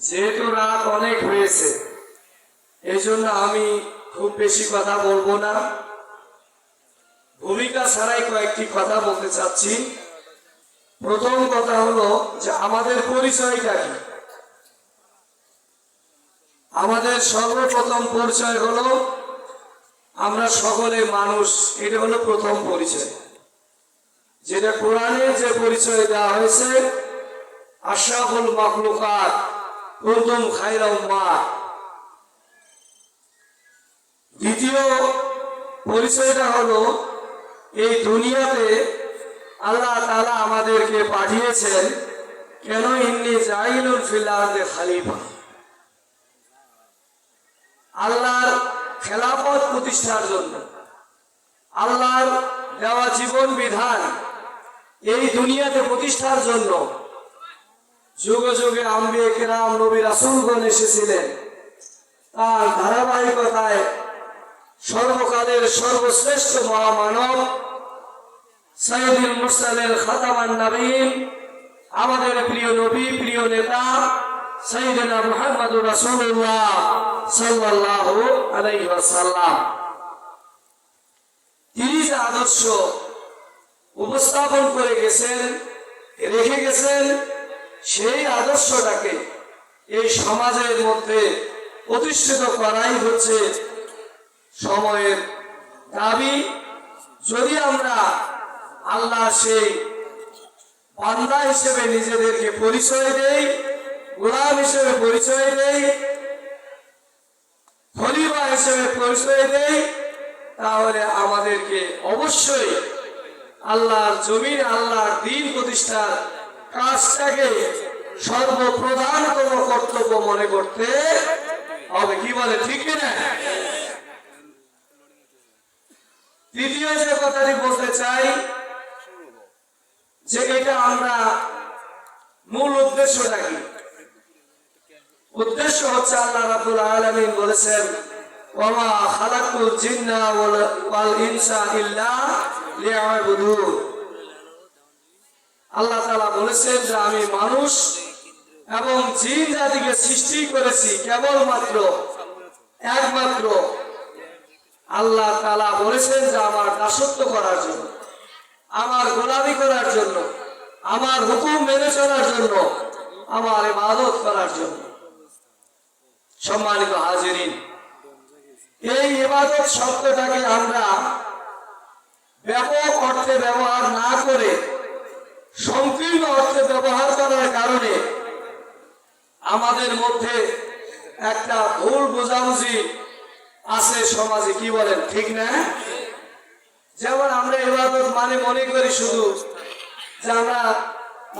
যেহেতু রাত অনেক হয়েছে এই জন্য আমি খুব বেশি কথা বলব না। ভূমিকা ছাড়াই কয়েকটি কথা বলতে চাচ্ছি। প্রথম কথা হলো যে আমাদের পরিচয়টা কি? আমাদের সর্বপ্রথম পরিচয় হলো আমরা সকলে মানুষ, এটা হলো প্রথম পরিচয়। যেটা কোরআনের যে পরিচয় দেওয়া হয়েছে, আশরাফুল মাকলুকাত কুনতুম খায়রা উম্মাহ। দ্বিতীয় পরিচয়টা হলো, এই দুনিয়াতে আল্লাহ তাআলা আমাদেরকে পাঠিয়েছেন, কেন ইন্নি জাইলুল ফিল খালিফা? আল্লাহর খেলাফত প্রতিষ্ঠার জন্য। আল্লাহর দেওয়া জীবন বিধান এই দুনিয়াতে প্রতিষ্ঠার জন্য যুগে যুগে আম্বে কেরাম নবী রাসুলগণ এসেছিলেন। তার ধারাবাহিকতায় সর্বকালের সর্বশ্রেষ্ঠ মহামানব সৈয়দুল মুরসালের খাতামান নবীন আমাদের প্রিয় নবী, প্রিয় নেতা সৈয়দনা মুহাম্মদুর রাসূলুল্লাহ সাল্লাল্লাহু আলাইহি ওয়াসাল্লাম। তিনি যে আদর্শ উপস্থাপন করে গেছেন, রেখে গেছেন সেই আদর্শটাকে এই সমাজের মধ্যে প্রতিষ্ঠিত করাই হচ্ছে সময়ের দাবি। যদি আমরা আল্লাহ সেই বান্দা হিসেবে নিজেদেরকে পরিচয় দেই, গোলাম হিসেবে পরিচয় দেই, খলিফা হিসেবে পরিচয় দেই, তাহলে আমাদেরকে অবশ্যই আল্লাহর জমিন, আল্লাহর দিন প্রতিষ্ঠার কাজটাকে সর্বপ্রধানতম কর্তব্য মনে করতে হবে। কি বলে, ঠিক কিনা? তৃতীয় যে কথাটি বলতে চাই, যে এটা আমরা মূল উদ্দেশ্যটা কি? উদ্দেশ্য হচ্ছে আল্লাহ রাব্বুল আলামিন বলেছেন ওমা খালাকুল জিন্না ওয়াল ইনসা ইল্লা লিয়াবুদুন। আল্লাহ তাআলা বলেছেন যে আমি মানুষ এবং জিন জাতিকে সৃষ্টি করেছি কেবলমাত্র, একমাত্র আল্লাহ তালা বলেছেন যে আমার দাসত্ব করার জন্য, আমার গোলামি করার জন্য, আমার হুকুম মেনে চলার জন্য, আমার ইবাদত করার জন্য। সম্মানিত হাজিরিন, এই ইবাদত শব্দটাকে আমরা ব্যাপক অর্থে ব্যবহার না করে সংকীর্ণ অর্থে ব্যবহার করার কারণে আমাদের মধ্যে একটা ভুল বোঝাবুঝি আছে সমাজে, কি বলেন, ঠিক না? যেমন আমরা এবার মানে মনে করি শুধু যে আমরা